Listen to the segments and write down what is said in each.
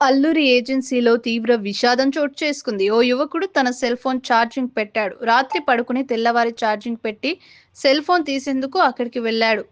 అల్లూరి ఏజెన్సీలో తీవ్ర విషాదం చోటు చేసుకుంది. ఓ యువకుడు తన సెల్ ఫోన్ ఛార్జింగ్ పెట్టాడు. రాత్రి పడుకుని తెల్లవారి ఛార్జింగ్ పెట్టి సెల్ ఫోన్ తీసేందుకు అక్కడికి వెళ్ళాడు.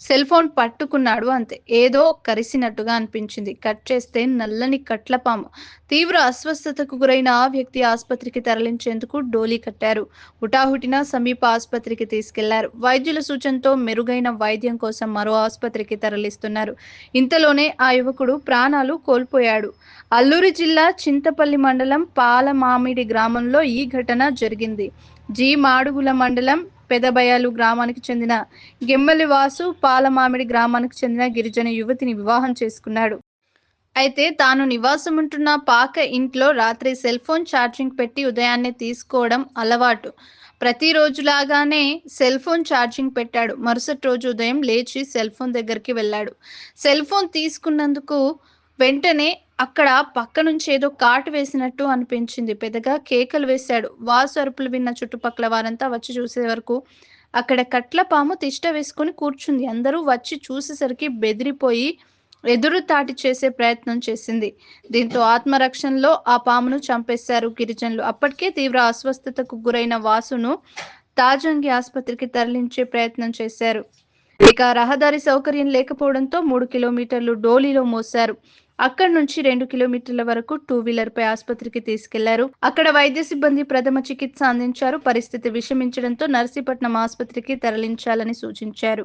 సెల్ ఫోన్ పట్టుకున్నాడు అంతే. ఏదో కరిసినట్టుగా అనిపించింది. కట్ చేస్తే నల్లని కట్లపాము. తీవ్ర అస్వస్థతకు గురైన ఆ వ్యక్తి ఆసుపత్రికి తరలించేందుకు డోలీ కట్టారు. హుటాహుటిన సమీప ఆసుపత్రికి తీసుకెళ్ళారు. వైద్యుల సూచనతో మెరుగైన వైద్యం కోసం మరో ఆసుపత్రికి తరలిస్తున్నారు. ఇంతలోనే ఆ యువకుడు ప్రాణాలు కోల్పోయాడు. అల్లూరి జిల్లా చింతపల్లి మండలం పాలమామిడి గ్రామంలో ఈ ఘటన జరిగింది. జీ మాడుగుల మండలం పెదబయాలు గ్రామానికి చెందిన గెమ్మలి వాసు పాలమామిడి గ్రామానికి చెందిన గిరిజన యువతిని వివాహం చేసుకున్నాడు. అయితే తాను నివాసం ఉంటున్న పాక ఇంట్లో రాత్రి సెల్ ఫోన్ ఛార్జింగ్ పెట్టి ఉదయాన్నే తీసుకోవడం అలవాటు. ప్రతిరోజులాగానే సెల్ ఫోన్ ఛార్జింగ్ పెట్టాడు. మరుసటి రోజు ఉదయం లేచి సెల్ ఫోన్ దగ్గరికి వెళ్ళాడు. సెల్ ఫోన్ తీసుకున్నందుకు వెంటనే అక్కడ పక్క నుంచి ఏదో కాటు వేసినట్టు అనిపించింది. పెద్దగా కేకలు వేశాడు. వాసు అరుపులు విన్న చుట్టుపక్కల వారంతా వచ్చి చూసే వరకు అక్కడ కట్ల పాము తిష్ట వేసుకొని కూర్చుంది. అందరూ వచ్చి చూసేసరికి బెదిరిపోయి ఎదురు తాటి చేసే ప్రయత్నం చేసింది. దీంతో ఆత్మరక్షణలో ఆ పామును చంపేశారు గిరిజనులు. అప్పటికే తీవ్ర అస్వస్థతకు గురైన వాసును తాజంగి ఆసుపత్రికి తరలించే ప్రయత్నం చేశారు. ఇక రహదారి సౌకర్యం లేకపోవడంతో మూడు కిలోమీటర్లు డోలీలో మోశారు. అక్కడి నుంచి రెండు కిలోమీటర్ల వరకు టూ వీలర్ పై ఆసుపత్రికి తీసుకెళ్ళారు. అక్కడ వైద్య సిబ్బంది ప్రథమ చికిత్స అందించారు. పరిస్థితి విషమించడంతో నర్సీపట్నం ఆసుపత్రికి తరలించాలని సూచించారు.